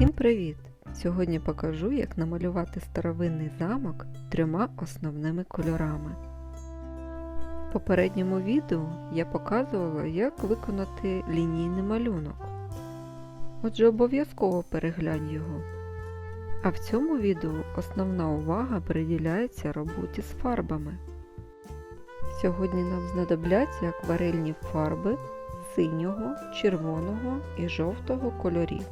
Всім привіт! Сьогодні покажу, як намалювати старовинний замок трьома основними кольорами. В попередньому відео я показувала, як виконати лінійний малюнок. Отже, обов'язково переглянь його. А в цьому відео основна увага приділяється роботі з фарбами. Сьогодні нам знадобляться акварельні фарби синього, червоного і жовтого кольорів.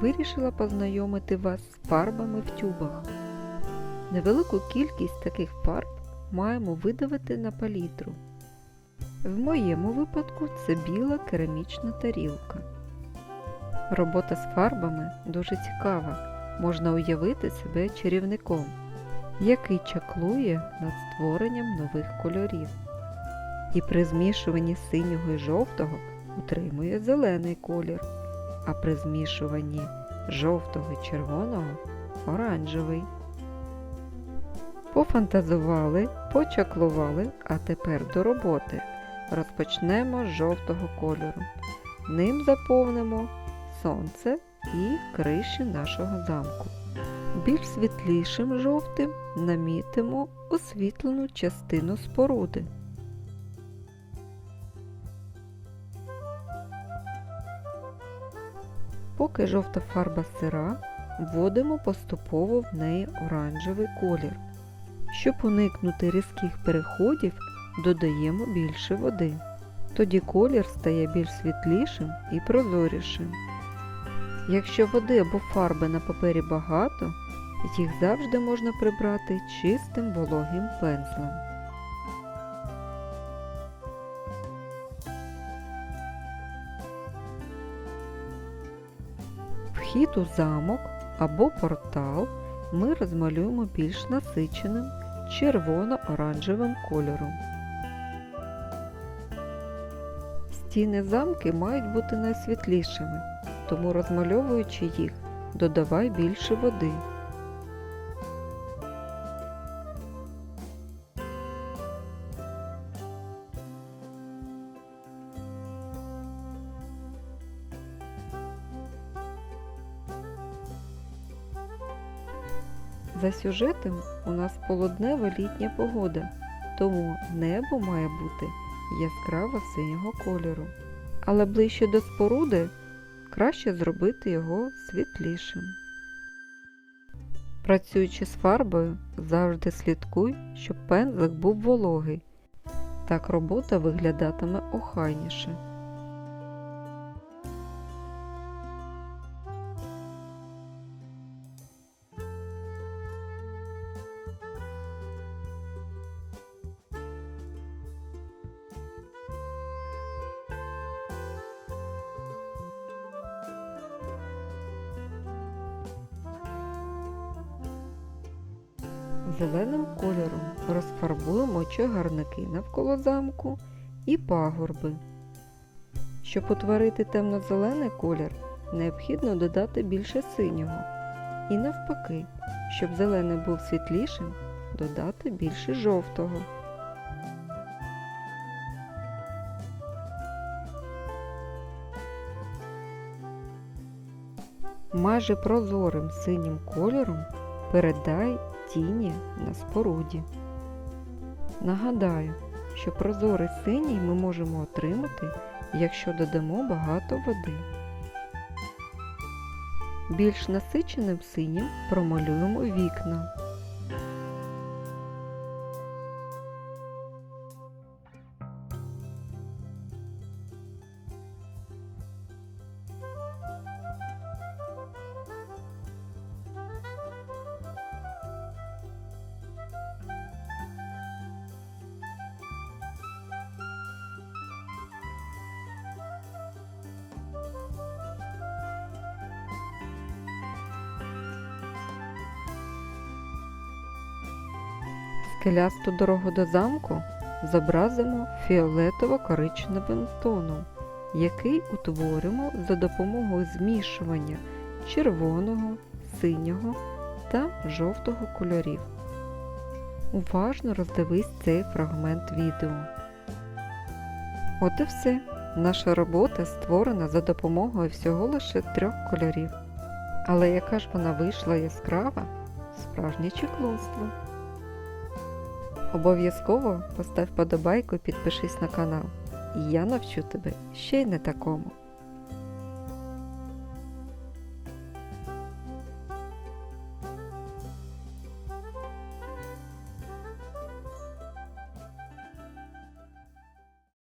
Вирішила познайомити вас з фарбами в тюбах. Невелику кількість таких фарб маємо видавити на палітру. В моєму випадку це біла керамічна тарілка. Робота з фарбами дуже цікава. Можна уявити себе чарівником, який чаклує над створенням нових кольорів. І при змішуванні синього і жовтого утримує зелений колір а при змішуванні жовтого і червоного оранжевий. Пофантазували, почаклували, а тепер до роботи. Розпочнемо з жовтого кольору. Ним заповнимо сонце і криші нашого замку. Більш світлішим жовтим намітимо освітлену частину споруди. Поки жовта фарба сира, вводимо поступово в неї оранжевий колір. Щоб уникнути різких переходів, додаємо більше води. Тоді колір стає більш світлішим і прозорішим. Якщо води або фарби на папері багато, їх завжди можна прибрати чистим вологим пензлем. Вхід у замок або портал ми розмалюємо більш насиченим червоно-оранжевим кольором. Стіни замки мають бути найсвітлішими, тому розмальовуючи їх, додавай більше води. За сюжетом у нас полуднева літня погода, тому небо має бути яскраво синього кольору. Але ближче до споруди краще зробити його світлішим. Працюючи з фарбою, завжди слідкуй, щоб пензлик був вологий. Так робота виглядатиме охайніше. Зеленим кольором розфарбуємо чагарники навколо замку і пагорби. Щоб утворити темно-зелений колір, необхідно додати більше синього. І навпаки, щоб зелений був світлішим, додати більше жовтого. Майже прозорим синім кольором передай тіні на споруді. Нагадаю, що прозорий синій ми можемо отримати, якщо додамо багато води. Більш насиченим синім промалюємо вікна. Скелясту дорогу до замку зобразимо фіолетово-коричневим тоном, який утворимо за допомогою змішування червоного, синього та жовтого кольорів. Уважно роздивись цей фрагмент відео. От і все. Наша робота створена за допомогою всього лише трьох кольорів. Але яка ж вона вийшла яскрава, справжнє чеклунство. Обов'язково постав подобайку і підпишись на канал. Я навчу тебе ще й не такому.